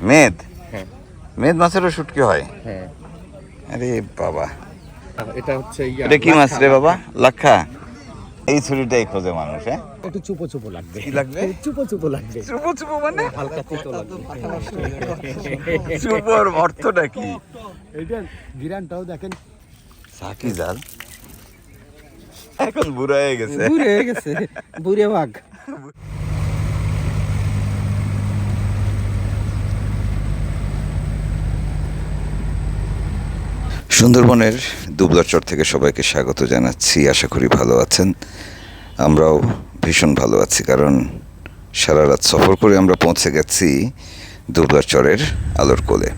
মেদ? হ্যাঁ। মেদ মাছেরও শুটকি হয়? হ্যাঁ। আরে বাবা। এটা হচ্ছে এটা কি মাছ রে বাবা? লাক্ষা? এই ছুরিটাই খোঁজে মানুষ হ্যাঁ? একটু চুপো চুপো লাগবে। কি লাগবে? চুপো চুপো লাগবে। চুপো চুপো মানে? হালকা তিতো লাগবে। চুপোর অর্থটা কি? এটা গিরানটাও দেখেন। সাকি জাল। এখন বুড়া হয়ে গেছে। বুড়ে হয়ে গেছে। বুড়ে বাঘ। সুন্দরবনের দুবলাচর থেকে সবাইকে স্বাগত জানাচ্ছি। আশা করি ভালো আছেন। আমরাও ভীষণ ভালো আছি, কারণ সারা রাত সফর করে আমরা পৌঁছে গেছি দুবলাচরের আলোর কোলে।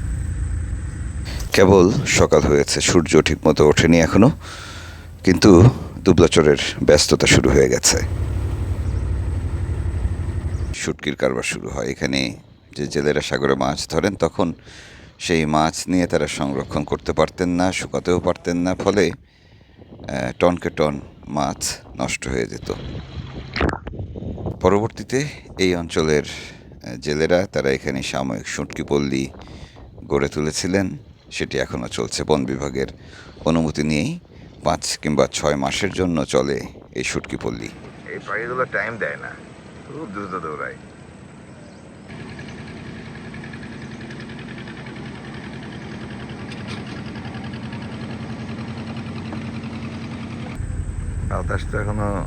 কেবল সকাল হয়েছে, সূর্য ঠিকমতো ওঠেনি এখনও, কিন্তু দুবলাচরের ব্যস্ততা শুরু হয়ে গেছে। শুটকির কারবার শুরু হয়। এখানে যে জেলেরা সাগরে মাছ ধরেন, তখন সেই মাছ নিয়ে তারা সংরক্ষণ করতে পারতেন না, শুকাতেও পারতেন না, ফলে টনকে টন মাছ নষ্ট হয়ে যেত। পরবর্তীতে এই অঞ্চলের জেলেরা তারা এখানে সাময়িক শুটকি পল্লী গড়ে তুলেছিলেন। সেটি এখনও চলছে। বন বিভাগের অনুমতি নিয়েই পাঁচ কিংবা ছয় মাসের জন্য চলে এই শুটকি পল্লী। এই পাখিগুলো টাইম দেয় না। খুব দ্রুত দৌড়ায়। বাতাস তো এখনও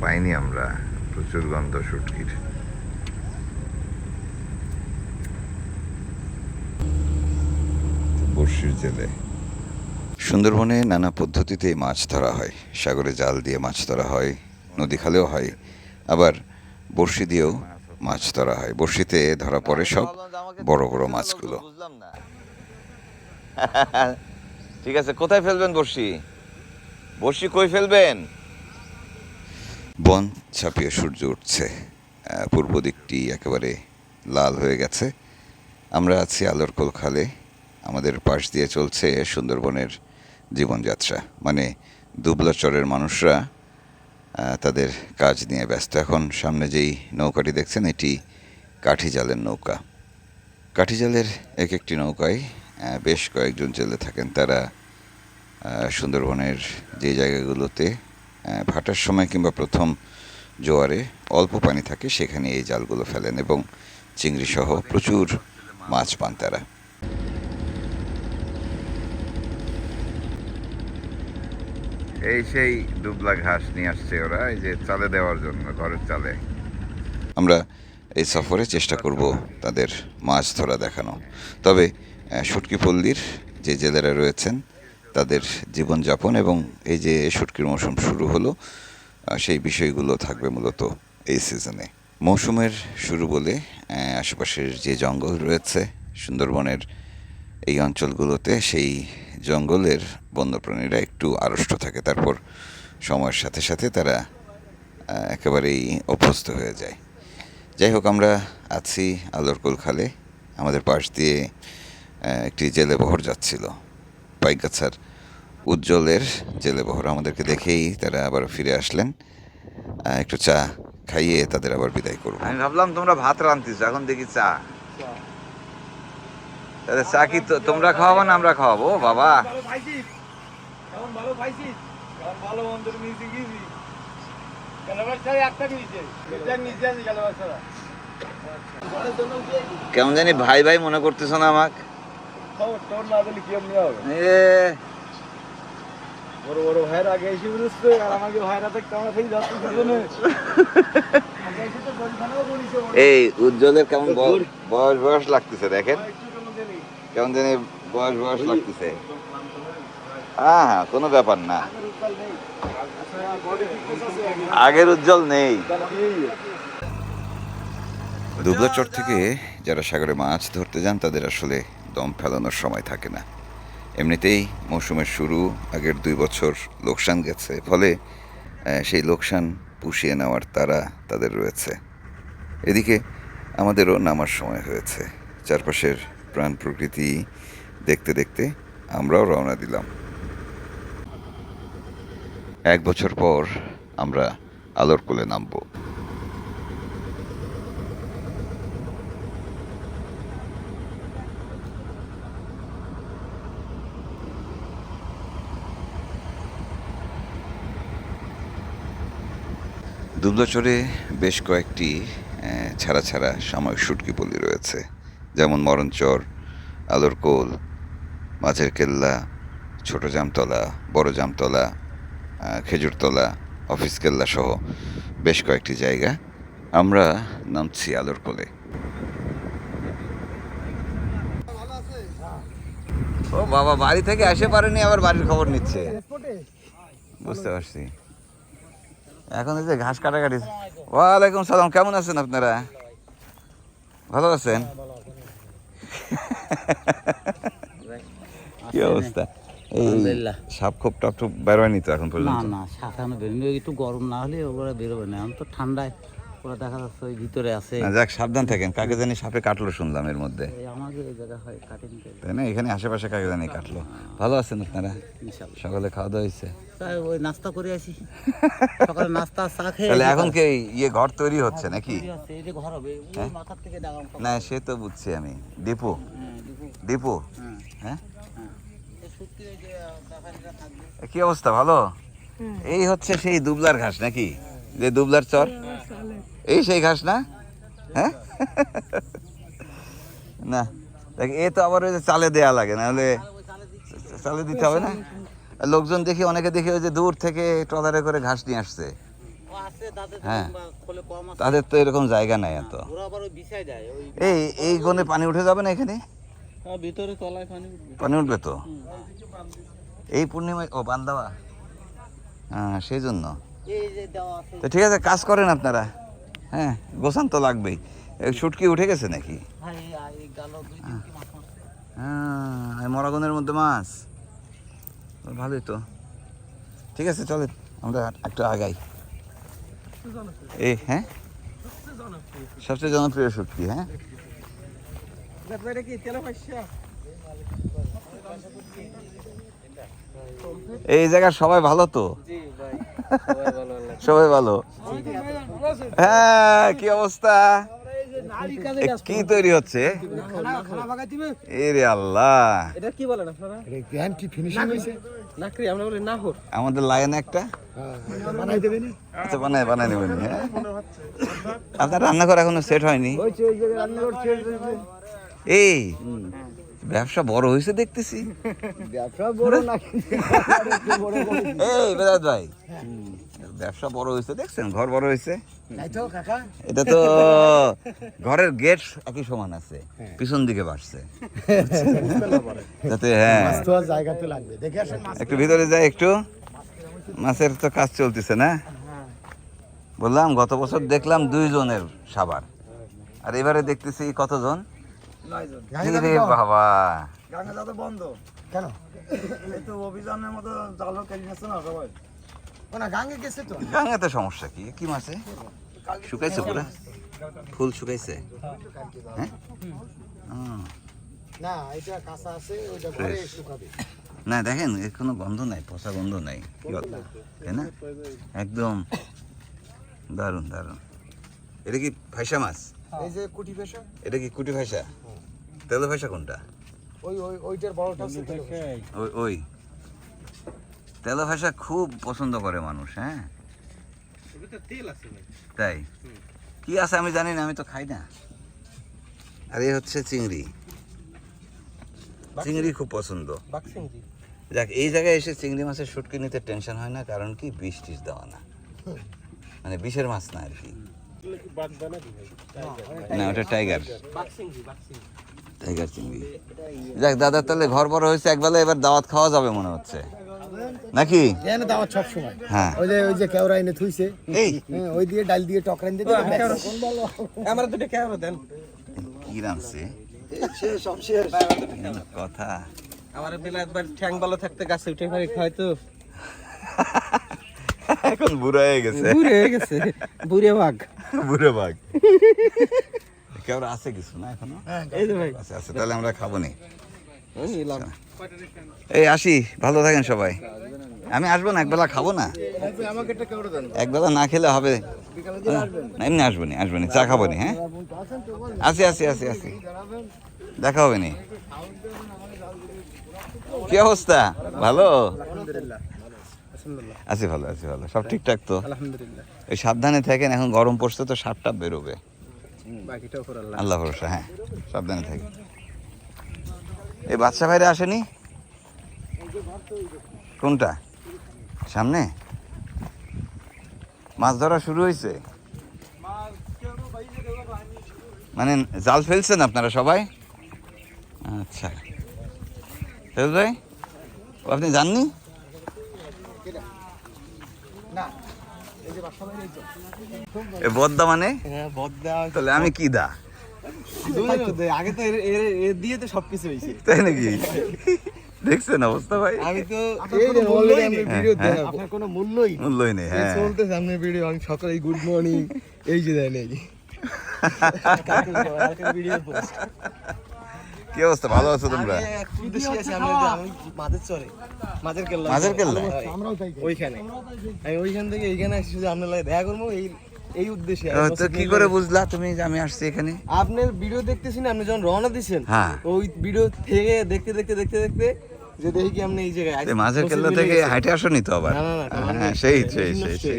পাইনি আমরা। প্রচুর গন্ধ শুটকির বর্ষির জেলে। সুন্দরবনে নানা পদ্ধতিতে মাছ ধরা হয়। সাগরে জাল দিয়ে মাছ ধরা হয়, নদী খালেও হয়। আবার বড়শি দিয়েও মাছ ধরা হয়। বড়শিতে ধরা পড়ে সব বড় বড় মাছগুলো। ঠিক আছে, কোথায় ফেলবেন বর্ষি বর্ষি কই ফেলবেন? বন ছাপিয়ে সূর্য উঠছে। পূর্ব দিকটি একেবারে লাল হয়ে গেছে। আমরা আছি আলোরকোল খালে আমাদের পাশ দিয়ে চলছে সুন্দরবনের জীবনযাত্রা। মানে দুবলাচরের মানুষরা তাদের কাজ নিয়ে ব্যস্ত। এখন সামনে যেই নৌকাটি দেখছেন, এটি কাঠি জালের নৌকা। কাঠি জালের এক একটি নৌকায় বেশ কয়েকজন জেলে থাকেন। তারা সুন্দরবনের যে জায়গাগুলোতে ভাটার সময় কিংবা প্রথম জোয়ারে অল্প পানি থাকে সেখানে এই জালগুলো ফেলেন এবং চিংড়ি সহ প্রচুর মাছ পান তারা। এই সেই দুবলা ঘাস নিয়ে আসছে ওরা এই যে চালে দেওয়ার জন্য ঘরের চালে। আমরা এই সফরে চেষ্টা করব তাদের মাছ ধরা দেখানো। তবে শুটকি পল্লীর যে জেলেরা রয়েছেন তাদের জীবনযাপন এবং এই যে শুটকির মৌসুম শুরু হলো সেই বিষয়গুলো থাকবে মূলত এই সিজনে মৌসুমের শুরু বলে আশেপাশের যে জঙ্গল রয়েছে, সুন্দরবনের এই অঞ্চলগুলোতে সেই জঙ্গলের বন্যপ্রাণীরা একটু আড়ষ্ট থাকে। তারপর সময়ের সাথে সাথে তারা একেবারেই অভ্যস্ত হয়ে যায়। যাই হোক, আমরা আছি আলোরকুল খালে আমাদের পাশ দিয়ে একটি জেলে বহর যাচ্ছিল। পাইকগাছার উজ্জ্বলের জেলে বহর। আমাদেরকে দেখেই তারা আবার ফিরে আসলেন। একটু চা খাইয়ে তাদের আবার বিদায় করব। আমি ভাবলাম তোমরা ভাত রাঁধতেছো এখন দেখি চা। তাহলে চা কি তো- তোমরা খাওয়াবো না আমরা খাওয়াবো? বাবা। কেমন জানি ভাই ভাই মনে করতেছো না আমাক। খবর তোর না দিলে কি এমনি হবে? এ বড় বড় ভাইয়ের আগে এসে বুঝতে আর আমাকে ভাইরা থাকতে আমরা সেই যাচ্ছি দুজনে। আগে এসে তো গরিখানাও বলিছে এই উজ্জ্বলের কেমন বয়স বয়স বয়স লাগতেছে দেখেন। কেমন জানি বয়স বয়স লাগতেছে। হ্যাঁ হ্যাঁ কোনো ব্যাপার না। আগের উজ্জ্বল নেই। দুবলাচর থেকে যারা সাগরে মাছ ধরতে যান তাদের আসলে দম ফেলানোর সময় থাকে না। এমনিতেই মৌসুমের শুরু, আগের দুই বছর লোকসান গেছে, ফলে সেই লোকসান পুষিয়ে নেওয়ার তারা তাদের রয়েছে। এদিকে আমাদেরও নামার সময় হয়েছে। চারপাশের প্রাণ প্রকৃতি দেখতে দেখতে আমরাও রওনা দিলাম। এক বছর পর আমরা আলোর কোলে নামবো। দুবলাচরে বেশ কয়েকটি ছাড়া ছাড়া সাময়িক শুটকি পল্লী রয়েছে। যেমন মরণচর আলোরকোল মাছের কেল্লা ছোট জামতলা বড় জামতলা খেজুরতলা অফিস কেল্লা সহ বেশ কয়েকটি জায়গা আমরা নামছি আলোরকোলে। ও বাবা বাড়ি থেকে আসে পারেনি আবার বাড়ির খবর নিচ্ছে। বুঝতে পারছি। এখন এই যে ঘাস কাটাকাটি। ওয়ালাইকুম সালাম কেমন আছেন আপনারা? ভালো আছেন? কি অবস্থা? এই। সাপ খোপ টপ টপ বেরোয়নি তো এখন না পর্যন্ত না সাঁতানো বেরোনি একটু গরম না হলে ওরা বেরোবে না। এখন তো ঠান্ডায় ওরা দেখা যাচ্ছে ওই ভিতরে আছে। না যাক সাবধান থাকেন। কাকে জানি সাপে কাটলো শুনলাম এর মধ্যে। এই এই জায়গা হয় কাটেনি তাই না? এখানে আশেপাশে কাকে কাটলো। ভালো আছেন আপনারা? সকালে খাওয়া দাওয়া হয়েছে। ওই নাস্তা করে আসি। সকালে নাস্তা চা খেয়ে তাহলে এখন কি ইয়ে ঘর তৈরি হচ্ছে নাকি? এই যে ঘর হবে ওই মাথার থেকে ডাগাম না সে তো বুঝছি আমি। ডিপো? হ্যাঁ, হ্যাঁ, হ্যাঁ? হ্যাঁ। কি অবস্থা ভালো? এই হচ্ছে সেই দুবলার ঘাস নাকি? যে দুবলার চর? এই সেই ঘাস না? হ্যাঁ? না। দেখ এ তো আবার ওই যে চালে দেয়া লাগে নাহলে চালে দিতে হবে না? লোকজন দেখি অনেকে দেখি ওই যে দূর থেকে ট্রলারে করে ঘাস নিয়ে আসছে। হ্যাঁ। তাদের তো এরকম জায়গা নাই এত। ওই এই এই গনে পানি উঠে যাবে না এখানে? হ্যাঁ, ভিতরে তলায় পানি উঠবে। পানি উঠবে তো? এই পূর্ণিমায় ও বান্দাবা। হ্যাঁ সেই জন্য দেওয়া তো ঠিক আছে কাজ করেন আপনারা। হ্যাঁ গোসান তো লাগবেই শুটকি উঠে গেছে নাকি? হ্যাঁ মরাগনের মধ্যে মাছ। ভালোই তো। ঠিক আছে চলে আমরা একটু আগাই। এই হ্যাঁ? সবচেয়ে জনপ্রিয় শুটকি হ্যাঁ? এই জায়গার সবাই ভালো তো? সবাই ভালো হ্যাঁ কি অবস্থা? কি তৈরি হচ্ছে? এরে আল্লাহ। এটা কি বলেন আপনারা? গ্যান ফিনিশিং হয়েছে? নাকরি আমরা বলি নাহর। আমাদের লাইন একটা? বানাই দেবেন আচ্ছা বানাই নেবেন হ্যাঁ? আপনার রান্নাঘর এখনও সেট হয়নি? এই ব্যবসা বড় হয়েছে দেখতেছি। ব্যবসা বড় না এই বেদাত ভাই ব্যবসা বড় হয়েছে দেখছেন ঘর বড় হয়েছে। এটা তো ঘরের গেট একই সমান আছে পিছন দিকে বাড়ছে। যাতে হ্যাঁ। একটু ভিতরে যাই একটু। মাছের তো কাজ চলতেছে না? বললাম গত বছর দেখলাম দুইজনের সাবার। আর এবারে দেখতেছি কতজন? বাবা। গাঙ্গা যাতে বন্ধ। কেন? এই তো অভিযানের মতো জালও কেটে নিচ্ছে না সবাই? না গাঙ্গে গেছে তো। গাঙাতে সমস্যা কি? কি মাছে শুকাইছে পুরা? ফুল শুকাইছে? হ্যাঁ? হুম। না এটা কাঁচা আছে ওইটা ঘরে শুকাবে। না দেখেন এর কোনো গন্ধ নাই পচা গন্ধ নাই। তাই না? একদম দারুণ দারুণ। এটা কি ভাইসা মাছ? এই যে কুটি এটা কি কুটি ভাইসা? তেলো ভাইসা কোনটা? ওই ওই ওইটার বড়টা ওই ওই। তেলো ভাষা খুব পছন্দ করে মানুষ হ্যাঁ? তাই? কি আছে আমি জানি না আমি তো খাই না। আর এই হচ্ছে চিংড়ি। চিংড়ি খুব পছন্দ। দেখ এই জায়গায় এসে চিংড়ি মাছের শুটকি নিতে টেনশন হয় না কারণ কি বিষ টিস দেওয়া না মানে বিষের মাছ না আর কি। না ওটা টাইগার। টাইগার চিংড়ি দেখ দাদা তাহলে ঘর বড় হয়েছে একবেলা এবার দাওয়াত খাওয়া যাবে মনে হচ্ছে। নাকি? এনে দাওয়াত সব সময়। হ্যাঁ। ওই যে ওই যে কেওড়া এনে থুইছে। হ্যাঁ, ওই দিয়ে ডাল দিয়ে টকরান দিয়ে আমরা দুটো ক্যামেরা দেন। কি রানছে কথা। আমার বেলা একবার ঠ্যাং ভালো থাকতে গাছে উঠে এখন বুড়া হয়ে গেছে। বুড়ে হয়ে গেছে। বুড়ে বাঘ। বুড়ো বাঘ। কেউ আছে কিছু না এখনও। এই যে ভাই। আচ্ছা আচ্ছা তাহলে আমরা খাব নি এই আসি ভালো থাকেন সবাই। আমি আসব না একবেলা খাব না। আমাকে একটা একবেলা না খেলে হবে। এমনি আসব নি আসব নি চা খাব নি হ্যাঁ? আসি আসি আসি আসি। দেখা হবে নি। কি অবস্থা? ভালো? আলহামদুলিল্লাহ। আছি ভালো আছি ভালো। সব ঠিকঠাক তো? আলহামদুলিল্লাহ। সাবধানে থাকেন এখন গরম পড়ছে তো সাপটা বেরোবে। বাকিটা উপর আল্লাহ আল্লাহ ভরসা হ্যাঁ সাবধানে থাকি। এই বাচ্চা ভাইরা আসেনি? কোনটা? সামনে? মাছ ধরা শুরু হয়েছে মানে জাল ফেলছেন আপনারা সবাই? আচ্ছা। ভাই আপনি জাননি বদ্দা মানে? হ্যাঁ তাহলে আমি কি দা? আগে তো এর দিয়ে তো সবকিছু হয়েছে। তাই নাকি? দেখছেন অবস্থা ভাই? আমি তো ভিডিও হ্যাঁ, আপনার কোনো মূল্যই মূল্যই নেই হ্যাঁ। চলতে সামনে ভিডিও আমি সকালে গুড মর্নিং এই যে দেয় নাকি ভিডিও পোস্ট কি অবস্থা? ভালো আছো তোমরা? মাঝের চরে মাঝের কেল্লা মাঝের কেল্লা? ওইখানে। আমি ওইখান থেকে এইখানে আসছি শুধু আপনার লাগে দেখা করব এই এই উদ্দেশ্যে। তো কি করে বুঝলা তুমি যে আমি আসছি এখানে? আপনার ভিডিও দেখতেছেন আপনি যখন রওনা দিছেন হ্যাঁ। ওই ভিডিও থেকে দেখতে দেখতে দেখতে দেখতে যে দেখি কি আপনি এই জায়গায় মাঝের কেল্লা থেকে। হাইটে আসনি তো আবার? হ্যাঁ সেই সেই সেই।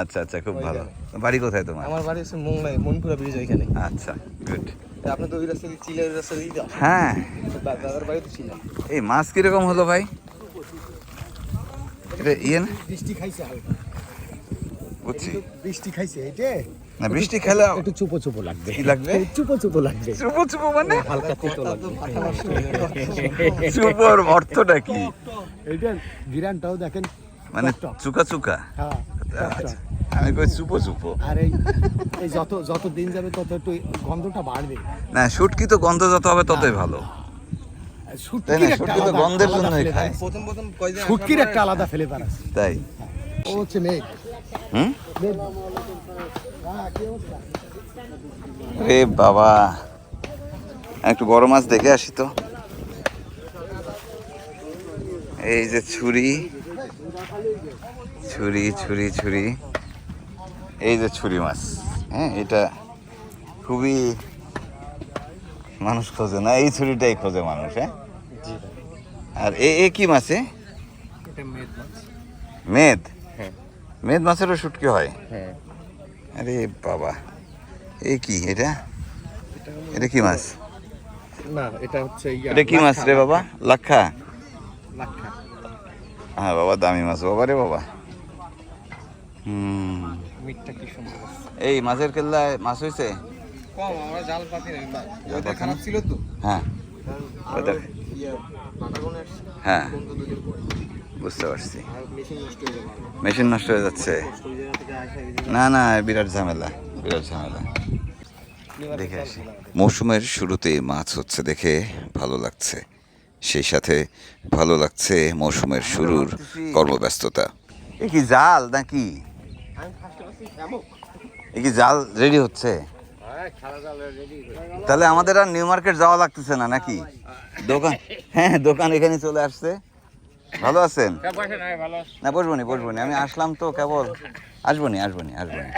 আচ্ছা আচ্ছা খুব ভালো। বাড়ি কোথায় তোমার? আমার বাড়ি হচ্ছে মোংলাই মনপুরা ব্রিজ ওইখানে। আচ্ছা গুড আপনি তো ওই রাস্তা দিয়ে চিলের রাস্তা দিয়ে হ্যাঁ। দাদার বাড়ি তো ছিল। এই মাছ কীরকম হলো ভাই? এটা ইয়ে না? বৃষ্টি খাইছে বুঝছি বৃষ্টি খাইছে এটা না বৃষ্টি খেলে একটু চুপো চুপো লাগবে। লাগবে? চুপো চুপো লাগবে। চুপো চুপো মানে? হালকা তেতো লাগবে। চুপোর অর্থটা কি? গিরানটাও দেখেন মানে চুকা চুকা? হ্যাঁ। আমি কই চুপো আর এই এই যত যত দিন যাবে তত একটু গন্ধটা বাড়বে। না শুটকি তো গন্ধ যত হবে ততই ভালো। তাই না? তো গন্ধের জন্যই খায়। প্রথম প্রথম কয়দিন শুটকির একটা আলাদা আছে। তাই। ও হচ্ছে মেঘ। হুম? রে বাবা। একটু বড় মাছ দেখে আসি তো। এই যে ছুরি। ছুরি ছুরি ছুরি। এই যে ছুরি মাছ হ্যাঁ এটা খুবই মানুষ খোঁজে না এই ছুরিটাই খোঁজে মানুষ হ্যাঁ? আর এ এ কি মাছে মেদ মেদ? মাছেরও শুটকি হয়? হ্যাঁ। আরে বাবা এই কি এটা? এটা কি মাছ? না এটা হচ্ছে এটা কি মাছ রে বাবা? লাক্ষা? লাক্ষা। হ্যাঁ বাবা দামি মাছ বাবা রে বাবা। মিটটা কি সুন্দর এই মাছের কেল্লায় মাছ হয়েছে কম আমরা জাল পাতি না জাল খারাপ ছিল তো। হ্যাঁ। হ্যাঁ। বুঝতে পারছি। মেশিন নষ্ট হয়ে যাচ্ছে। না না বিরাট ঝামেলা বিরাট ঝামেলা। দেখে আসি। মৌসুমের শুরুতে মাছ হচ্ছে দেখে ভালো লাগছে। সেই সাথে ভালো লাগছে মৌসুমের শুরুর কর্মব্যস্ততা। এ কি জাল নাকি? এ কি জাল রেডি হচ্ছে তাহলে আমাদের আর নিউ মার্কেট যাওয়া লাগতেছে না নাকি দোকান হ্যাঁ দোকান এখানে চলে আসছে ভালো আছেন না বসবনি বসবনি আমি আসলাম তো কেবল আসবনি আসবনি আসবনি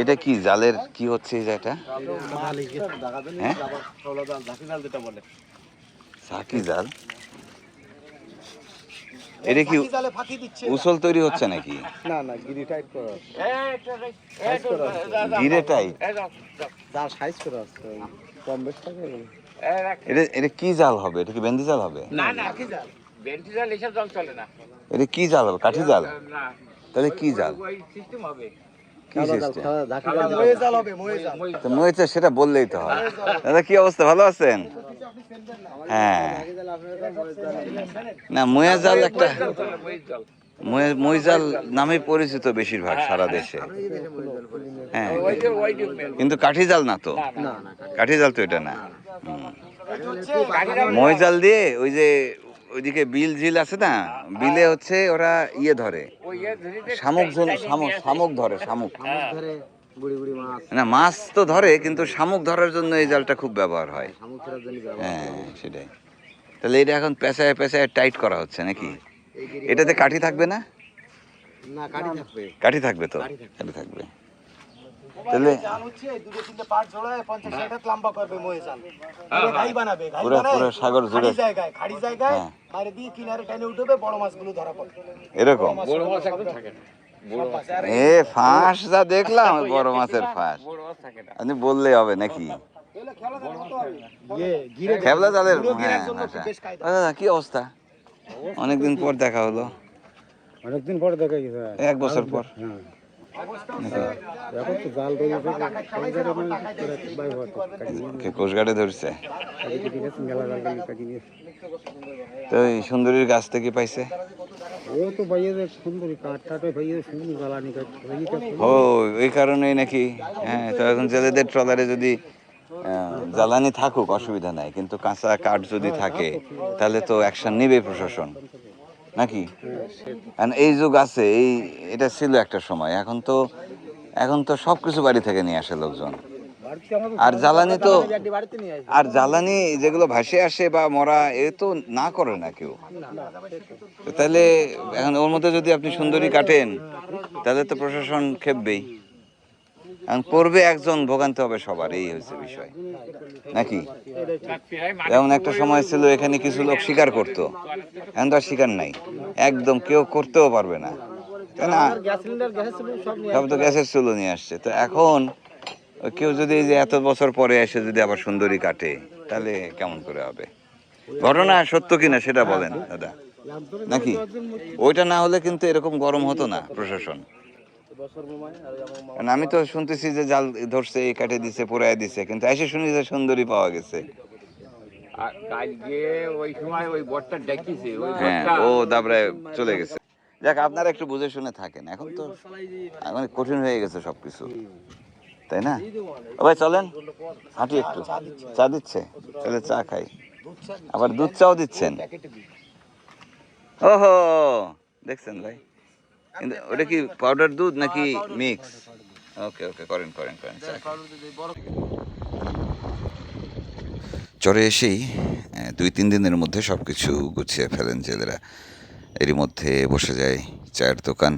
এটা কি জালের কি হচ্ছে জায়গাটা হ্যাঁ সাকি জাল এটা কি জালে উসল তৈরি হচ্ছে নাকি? না না গিরি টাইট করা গিরে টাইট জাল সাইজ করা আছে কম বেশ থাকে এটা এটা কি জাল হবে? এটা কি বেন্দি জাল হবে? না না কি জাল? এসব জল চলে না। এটা কি জাল হবে? কাঠি জাল? না। তাহলে কি জাল? সিস্টেম হবে। সেটা বললেই তো হয়। দাদা কি অবস্থা? ভালো আছেন? হ্যাঁ। না ময়া জাল একটা ময়ে- মই নামে পরিচিত বেশিরভাগ সারা দেশে। হ্যাঁ। কিন্তু কাঠি জাল না তো কাঠি জাল তো এটা না। মই জাল দিয়ে ওই যে ওইদিকে বিল ঝিল আছে না বিলে হচ্ছে ওরা ইয়ে ধরে। ইয়ে শামুক শামুক শামুক ধরে শামুক। ধরে মাছ। না মাছ তো ধরে কিন্তু শামুক ধরার জন্য এই জালটা খুব ব্যবহার হয়। ব্যবহার হ্যাঁ সেটাই। তাহলে এটা এখন পেঁচায় পেঁচায় টাইট করা হচ্ছে নাকি? এটাতে কাঠি থাকবে না? কাঠি থাকবে। তো? কাঠি থাকবে। তাহলে পুরো বানায় পুরো সাগর জুড়ে। হ্যাঁ। বাইরে দিয়ে কিনারে টেনে উঠবে বড় মাছগুলো ধরা পড়বে। এরকম। বড় মাছ একদম থাকে না। বড় মাছ আর এ ফাঁস যা দেখলাম বড় মাছের ফাঁস। বড় মাছ থাকে না। আপনি বললেই হবে নাকি? ইয়ে খেবলা জালের হ্যাঁ। ও দাদা, কি অবস্থা? অনেকদিন পর দেখা হলো। অনেকদিন পরে দেখা গেছে এক বছর পর। এখন তো জাল ধরে কে কোষঘাটে ধরছে। তো সুন্দরীর গাছ থেকে পাইছে? ও এই কারণেই নাকি হ্যাঁ তো এখন জেলেদের ট্রলারে যদি জ্বালানি থাকুক, অসুবিধা নাই। কিন্তু কাঁচা কাঠ যদি থাকে, তাহলে তো অ্যাকশন নেবে প্রশাসন। নাকি? এই যুগ আছে, এই, এটা ছিল একটা সময়। এখন তো এখন তো সব কিছু বাড়ি থেকে নিয়ে আসে লোকজন। আর জ্বালানি তো, আর জ্বালানি যেগুলো ভাসে আসে বা মরা, এ তো না করে না কেউ। তাহলে এখন ওর মধ্যে যদি আপনি সুন্দরী কাটেন, তাহলে তো প্রশাসন খেপবেই। করবে একজন, ভোগান্তি হবে সবার, এই হচ্ছে বিষয়। নাকি? যেমন একটা সময় ছিল, এখানে কিছু লোক শিকার করতো। এখন তো আর শিকার নাই। একদম কেউ করতেও পারবে না। তাই না? সব তো গ্যাসের চুলো নিয়ে আসছে। তো এখন কেউ যদি এই যে এত বছর পরে এসে যদি আবার সুন্দরী কাটে, তাহলে কেমন করে হবে? ঘটনা সত্য কিনা সেটা বলেন, দাদা। নাকি? ওইটা না হলে কিন্তু এরকম গরম হতো না প্রশাসন। আমি তো শুনতেছি যে জাল ধরছে এই কাটে দিছে পোড়ায় দিছে কিন্তু এসে শুনি যে সুন্দরী পাওয়া গেছে। আর কালকে ওই সময় ওই বটটা ডেকেছে ওই হ্যাঁ ও চলে গেছে। যাক আপনারা একটু বুঝে শুনে থাকেন এখন তো এখন কঠিন হয়ে গেছে সবকিছু। তাই না? ও ভাই চলেন হাঁটি একটু। চা দিচ্ছে চলে চা খাই। আবার দুধ চাও দিচ্ছেন? ওহো দেখছেন ভাই। কিন্তু ওটা কি পাউডার দুধ নাকি মিক্স ওকে ওকে করেন করেন করেন চা চরে এসেই দুই তিন দিনের মধ্যে সব কিছু গুছিয়ে ফেলেন জেলেরা। এরই মধ্যে বসে যায় চায়ের দোকান।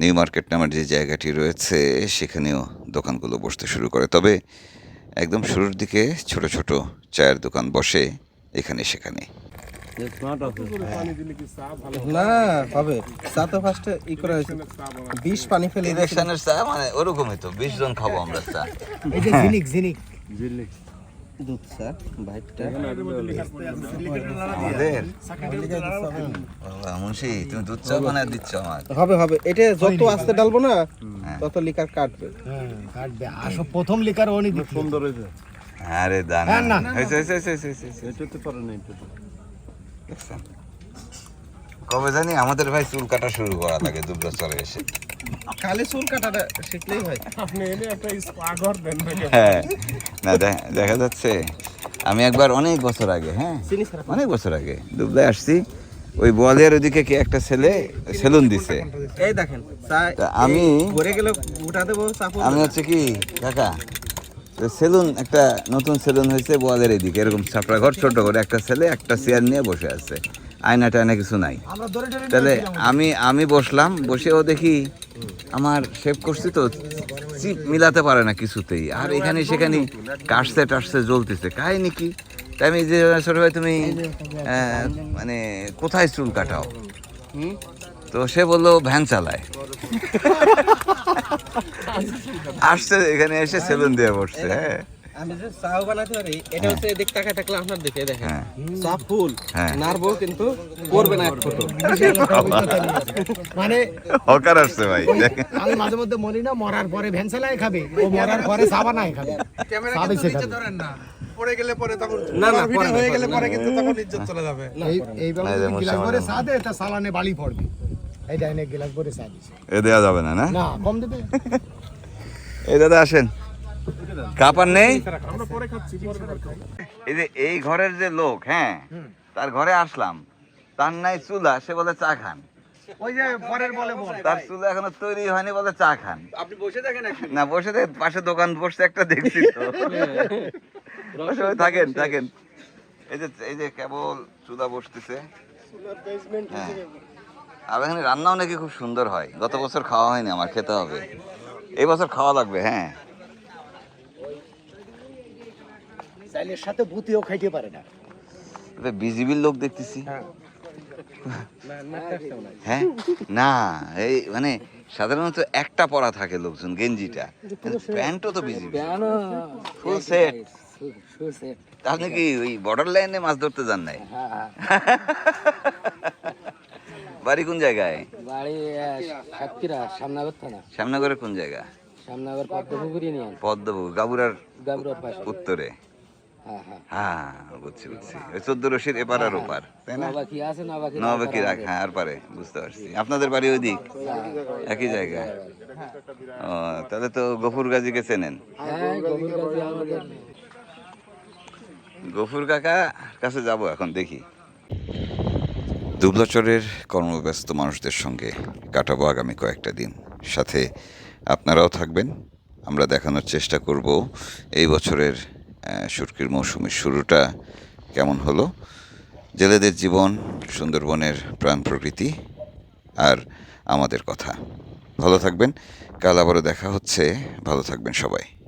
নিউ মার্কেট নামের যে জায়গাটি রয়েছে সেখানেও দোকানগুলো বসতে শুরু করে। তবে একদম শুরুর দিকে ছোট ছোট চায়ের দোকান বসে এখানে সেখানে। না হবে চা তো ফার্স্টে ই করা হয়েছে। বিষ পানি ফেলে ইলেকশনের চা মানে ওরকমই তো বিশ জন খাব আমরা চা। এই যে ঝিনিক ঝিনিক দুধ চা ভাইটটা আমাদের। মুন্সি তুমি দুধ চা বানায় দিচ্ছ আমার হবে হবে। এটা যত আস্তে ডালবো না তত লিকার কাটবে। হ্যাঁ কাটবে। আসো প্রথম লিকার অনেক সুন্দর আরে দানা। হ্যাঁ, না। হয়েছে, হয়েছে, হয়েছে, হয়েছে, হয়েছে। দেখছেন? কবে জানি আমাদের ভাই চুল কাটা শুরু করা লাগে দুবরা চলে এসে। খালি চুল কাটাটা শিখলেই হয়। হ্যাঁ না দেখা যাচ্ছে। আমি একবার অনেক বছর আগে হ্যাঁ অনেক বছর আগে দুবলায় আসছি। ওই বোয়ালিয়ার ওদিকে কি একটা ছেলে সেলুন দিছে। এই দেখেন আমি- উঠা দেবো। আমি হচ্ছে কি কাকা সেলুন একটা নতুন সেলুন হয়েছে বোয়ালের এদিকে। এরকম ছাপড়া ঘর ছোট করে একটা ছেলে একটা চেয়ার নিয়ে বসে আছে। আয়না টায়না কিছু নাই। তাহলে আমি আমি বসলাম বসেও দেখি আমার শেভ করছি তো চিপ মিলাতে পারে না কিছুতেই। আর এখানে সেখানে কাটছে টাটছে জ্বলতেছে। কাহিনি কি? তাই আমি যে ছোট ভাই তুমি মানে কোথায় চুল কাটাও? তো সে বলল ভ্যান চালায়। আসছে এখানে এসে সেলুন দিয়ে বসছে হ্যাঁ। আমি যে চা বানাতে পারি এটা হচ্ছে এদিক টাকা থাকলে আপনার দেখে দেখেন। হ্যাঁ। চা ফুল হ্যাঁ। নারবো কিন্তু করবে না এক ফটো। মানে হকার আসছে ভাই আমি মাঝে মধ্যে মরি না মরার পরে ভ্যান খাবে ও মরার পরে সাবা নাই খাবে। সাবে সে খাবে না। না পরে হয়ে গেলে পরে কিন্তু তখন ইজ্জত চলে যাবে। এইভাবে না, যদি যেমন গিলাস ভরে চা দেয় তা সালানে বালি পড়বে। এই ডাইনে গিলাস ভরে চা দিছে। এ দেওয়া যাবে না না? না কম দেবে এই দাদা আসেন। কাপ আর নেই? এই যে এই ঘরের যে লোক হ্যাঁ তার ঘরে আসলাম। তার নাই চুলা সে বলে চা খান। ওই যে পরের বলে তার চুলা এখনও তৈরি হয়নি বলে চা খান। আপনি বসে দেখেন না বসে দেখ পাশে দোকান বসছে একটা দেখছি তো। বসে বসে থাকেন থাকেন। এই যে এই যে কেবল চুলা বসতেছে। হ্যাঁ। আর এখানে রান্নাও নাকি খুব সুন্দর হয়। গত বছর খাওয়া হয়নি আমার খেতে হবে। এই বছর খাওয়া লাগবে হ্যাঁ। চাইলে সাথে ভূতিও খাইতে পারে না। বিজিবির লোক দেখতেছি। হ্যাঁ।, হ্যাঁ। না এই মানে সাধারণত একটা পরা থাকে লোকজন গেঞ্জিটা। কিন্তু প্যান্টও তো বিজিবি। ফুল সেট আপনি কি ওই বর্ডার লাইনে মাছ ধরতে যান নাই? হ্যাঁ। বাড়ি কোন জায়গায়? বাড়ি সাতক্ষীরা সামনাগর থানা। শ্যামনগরের কোন জায়গা? সামনাগর পদ্মপুকুরি নিয়ে পদ্মপুর গাবুরার গাবুরার পাশে। উত্তরে। হ্যাঁ হ্যাঁ। হ্যাঁ বুঝছি বুঝছি। ওই চোদ্দ রশির এপার আর ওপার তাই না? নবাকি রাখ হ্যাঁ আর পারে বুঝতে পারছি। আপনাদের বাড়ি ওই দিক একই জায়গায় ও তাহলে তো গফুর গাজীকে চেনেন। হ্যাঁ গফুর কাকা কাছে যাব এখন দেখি। দুবলাচরের কর্মব্যস্ত মানুষদের সঙ্গে কাটাবো আগামী কয়েকটা দিন। সাথে আপনারাও থাকবেন। আমরা দেখানোর চেষ্টা করব এই বছরের শুটকির মৌসুমের শুরুটা কেমন হলো। জেলেদের জীবন, সুন্দরবনের প্রাণ প্রকৃতি আর আমাদের কথা। ভালো থাকবেন। কাল আবারও দেখা হচ্ছে। ভালো থাকবেন সবাই।